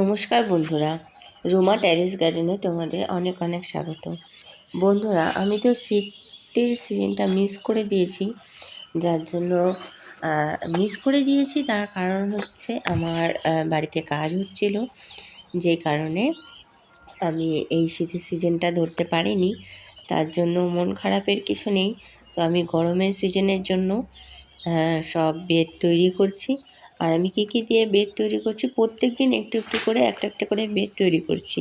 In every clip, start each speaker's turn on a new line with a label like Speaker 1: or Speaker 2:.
Speaker 1: নমস্কার বন্ধুরা, রোমা ট্যারেস গার্ডেনে তোমাদের অনেক অনেক স্বাগত। বন্ধুরা, আমি তো শীতের সিজনটা মিস করে দিয়েছি, যার জন্য মিস করে দিয়েছি। তার কারণ হচ্ছে আমার বাড়িতে কাজ হচ্ছিল, যে কারণে আমি এই শীতের সিজনটা ধরতে পারিনি। তার জন্য মন খারাপের কিছু নেই। তো আমি গরমের সিজনের জন্য সব বেড তৈরি করছি। আর আমি কী কী দিয়ে বেড তৈরি করছি? প্রত্যেক দিন একটু একটু করে একটা একটা করে বেড তৈরি করছি।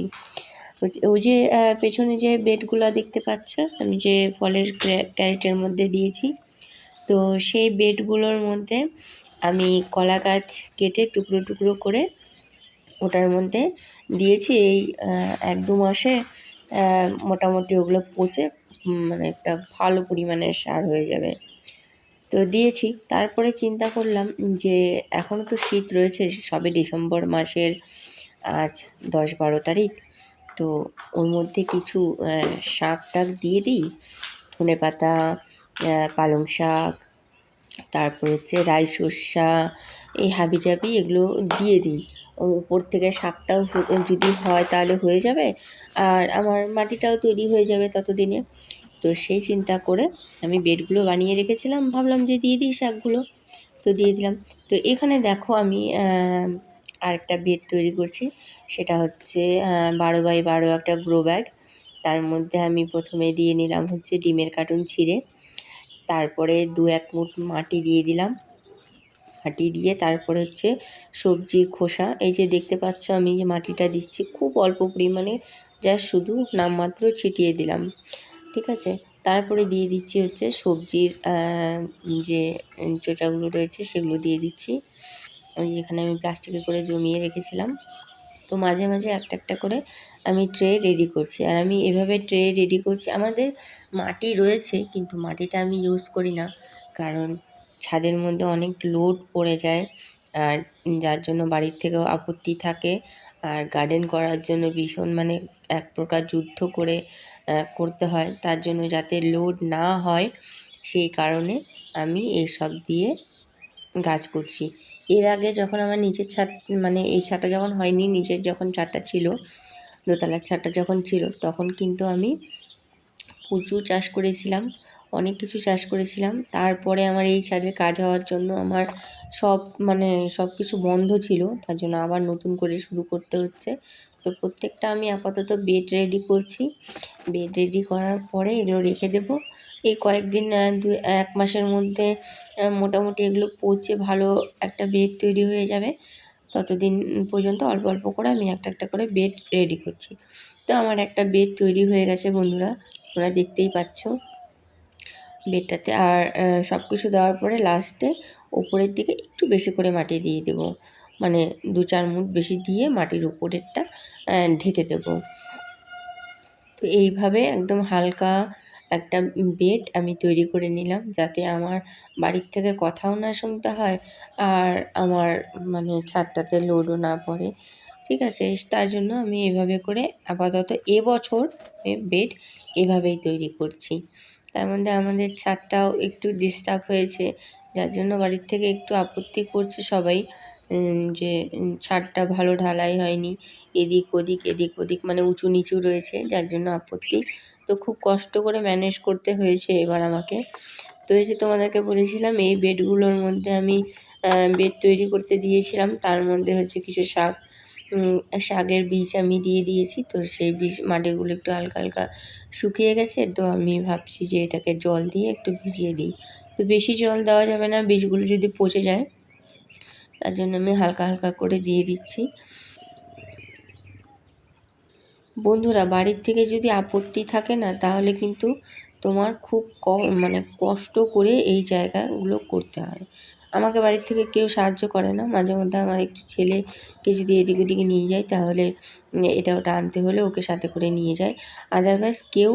Speaker 1: ওই যে পেছনে যে বেডগুলো দেখতে পাচ্ছ? আমি যে ফলের ক্যারেটের মধ্যে দিয়েছি। তো সেই বেডগুলোর মধ্যে আমি কলা গাছ কেটে টুকরো টুকরো করে ওটার মধ্যে দিয়েছি। এই এক দু মাসে মোটামুটি ওগুলো পচে মানে একটা ভালো পরিমাণের সার হয়ে যাবে। তো দিয়েছি। তারপরে চিন্তা করলাম যে এখনও তো শীত রয়েছে, সবে ডিসেম্বর মাসের আজ দশ বারো তারিখ। তো ওর মধ্যে কিছু শাক টাক দিয়ে দিই। ধনে পাতা পালং শাক, তারপর হচ্ছে রাই সর্ষা, এই হাবি জাবি এগুলো দিয়ে দিই। উপর থেকে শাকটাও যদি হয় তাহলে হয়ে যাবে। আর আমার মাটিটাও তৈরি হয়ে যাবে ততদিনে। তো সেই চিন্তা করে আমি বেডগুলো বানিয়ে রেখেছিলাম। ভাবলাম যে দিয়ে দিই শাকগুলো। তো দিয়ে দিলাম। তো এখানে দেখো আমি আরেকটা বেড তৈরি করছি। সেটা হচ্ছে বারো বাই বারো একটা গ্রো ব্যাগ। তার মধ্যে আমি প্রথমে দিয়ে নিলাম হচ্ছে ডিমের কার্টুন ছিঁড়ে। তারপরে দু এক মুঠ মাটি দিয়ে দিলাম। মাটি দিয়ে তারপরে হচ্ছে সবজির খোসা। এই যে দেখতে পাচ্ছ আমি যে মাটিটা দিচ্ছি, খুব অল্প পরিমাণে যা শুধু নামমাত্র ছিটিয়ে দিলাম। ঠিক আছে? তারপরে দিয়ে দিচ্ছি হচ্ছে সবজির যে চোচাগুলো রয়েছে সেগুলো দিয়ে দিচ্ছি। ওই যেখানে আমি প্লাস্টিকে করে জমিয়ে রেখেছিলাম। তো মাঝে মাঝে একটা একটা করে আমি ট্রে রেডি করছি। আর আমি এভাবে ট্রে রেডি করছি, আমাদের মাটি রয়েছে কিন্তু মাটিটা আমি ইউজ করি না। কারণ ছাদের মধ্যে অনেক লোড পড়ে যায় আর যার জন্য বাড়ির থেকেও আপত্তি থাকে। আর গার্ডেন করার জন্য ভীষণ মানে এক প্রকার যুদ্ধ করে করতে হয়। তার জন্য যাতে লোড না হয়, সেই কারণে আমি এইসব দিয়ে গাছ করছি। এর আগে যখন আমার নিচের ছাদ মানে এই ছাদটা যখন হয়নি, নিচের যখন ছাদটা ছিল, দোতলার ছাদটা যখন ছিল, তখন কিন্তু আমি প্রচুর চাষ করেছিলাম। অনেক কিছু চাষ করেছিলাম। তারপরে আমার এই ছাদের কাজ হওয়ার জন্য আমার সব মানে সব কিছু বন্ধ ছিল। তার জন্য আবার নতুন করে শুরু করতে হচ্ছে। তো প্রত্যেকটা আমি আপাতত বেড রেডি করছি। বেড রেডি করার পরে এগুলো রেখে দেব। এই কয়েকদিন দু, এক মাসের মধ্যে মোটামুটি এগুলো পচে ভালো একটা বেড তৈরি হয়ে যাবে। ততদিন পর্যন্ত অল্প অল্প করে আমি একটা একটা করে বেড রেডি করছি। তো আমার একটা বেড তৈরি হয়ে গেছে বন্ধুরা। তোমরা দেখতেই পাচ্ছ। বেডটাতে আর সব কিছু দেওয়ার পরে লাস্টে ওপরের দিকে একটু বেশি করে মাটি দিয়ে দেব। মানে দু চার মুঠ বেশি দিয়ে মাটির উপরেরটা ঢেকে দেব। তো এইভাবে একদম হালকা একটা বেড আমি তৈরি করে নিলাম যাতে আমার বাড়ির থেকে কথাও না শুনতে হয় আর আমার মানে ছাদটাতে লোডও না পড়ে। ঠিক আছে তার জন্য আমি এভাবে করে আপাতত এবছর বেড এভাবেই তৈরি করছি। তার মধ্যে আমাদের ছাদটাও একটু ডিস্টার্ব হয়েছে। যার জন্য বাড়ির থেকে একটু আপত্তি করছে সবাই যে ছাদটা ভালো ঢালাই হয়নি। এদিক ওদিক এদিক ওদিক মানে উঁচু নিচু রয়েছে, যার জন্য আপত্তি। তো খুব কষ্ট করে ম্যানেজ করতে হয়েছে এবার আমাকে। তো এই যে তোমাদেরকে বলেছিলাম, এই বেডগুলোর মধ্যে আমি বেড তৈরি করতে দিয়েছিলাম। তার মধ্যে হচ্ছে কিছু শাক শাকের বীজ আমি দিয়ে দিয়েছি, তো সেই বীজ মাটিগুলো একটু হালকা হালকা শুকিয়ে গেছে, তো আমি ভাবছি যে এটাকে জল দিয়ে একটু ভিজিয়ে দিই। তো বেশি জল দেওয়া যাবে না, বীজগুলো যদি পচে যায়, তার জন্য আমি হালকা হালকা করে দিয়ে দিচ্ছি। বন্ধুরা, বাড়ির থেকে যদি আপত্তি থাকে না, তাহলে কিন্তু তোমার খুব কম মানে কষ্ট করে এই জায়গাগুলো করতে হয়। আমাকে বাড়ির থেকে কেউ সাহায্য করে না। মাঝে মধ্যে আমার একটু ছেলেকে যদি এদিক ওদিকে নিয়ে যাই তাহলে এটা ওটা আনতে হলে ওকে সাথে করে নিয়ে যায়। আদারওয়াইজ কেউ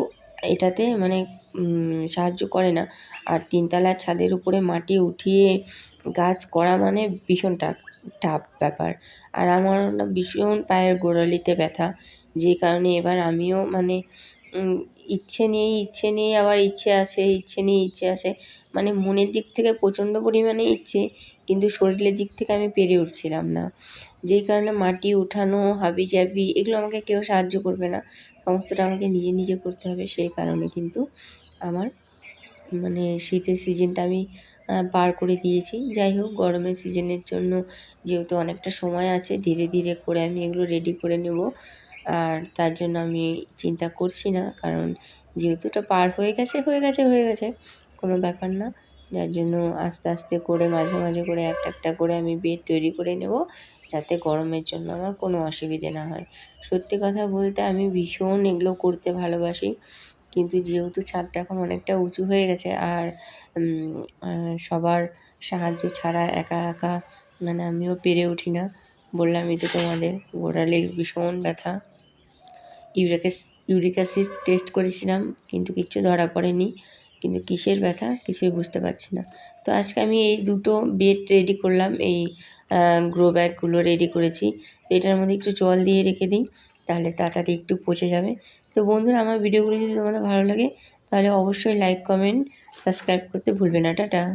Speaker 1: এটাতে মানে সাহায্য করে না। আর তিনতলার ছাদের উপরে মাটি উঠিয়ে গাছ করা মানে ভীষণ টাফ টাফ ব্যাপার। আর আমার ভীষণ পায়ের গোড়ালিতে ব্যথা। যে কারণে এবার আমিও মানে ইচ্ছে নেই ইচ্ছে নেই আবার ইচ্ছে আছে ইচ্ছে নেই ইচ্ছে আছে মানে মনের দিক থেকে প্রচণ্ড পরিমাণে ইচ্ছে, কিন্তু শরীরের দিক থেকে আমি পেরে উঠছিলাম না। যেই কারণে মাটি উঠানো হাবি জাবি এগুলো আমাকে কেউ সাহায্য করবে না। সমস্তটা আমাকে নিজে নিজে করতে হবে, সেই কারণে কিন্তু আমার মানে শীতের সিজনটা আমি পার করে দিয়েছি। যাই হোক, গরমের সিজনের জন্য যেহেতু অনেকটা সময় আছে, ধীরে ধীরে করে আমি এগুলো রেডি করে নেব। আর তার জন্য আমি চিন্তা করছি না, কারণ যেহেতু এটা পার হয়ে গেছে হয়ে গেছে হয়ে গেছে, কোনো ব্যাপার না। যার জন্য আস্তে আস্তে করে, মাঝে মাঝে করে একটা একটা করে আমি বেড তৈরি করে নেব, যাতে গরমের জন্য আমার কোনো অসুবিধে না হয়। সত্যি কথা বলতে আমি ভীষণ এগুলো করতে ভালোবাসি, কিন্তু যেহেতু ছাদটা এখন অনেকটা উঁচু হয়ে গেছে আর সবার সাহায্য ছাড়া একা একা মানে আমিও পেরে উঠি না। বললামই তো তোমাদের গোড়ালির ভীষণ ব্যথা। ইউরিকাস অ্যাস- ইউরিক অ্যাসিড টেস্ট করেছিলাম, কিন্তু কিচ্ছু ধরা পড়েনি। কিন্তু কিসের ব্যথা? কিছুই বুঝতে পারছি না। তো আজকে আমি এই দুটো বেড রেডি করলাম, এই গ্রো ব্যাগগুলো রেডি করেছি। তো এটার মধ্যে একটু জল দিয়ে রেখে দিই, তাহলে তাড়াতাড়ি একটু পচে যাবে। তো বন্ধুরা, আমার ভিডিওগুলো যদি তোমাদের ভালো লাগে, তাহলে অবশ্যই লাইক কমেন্ট সাবস্ক্রাইব করতে ভুলবে না। টাটা।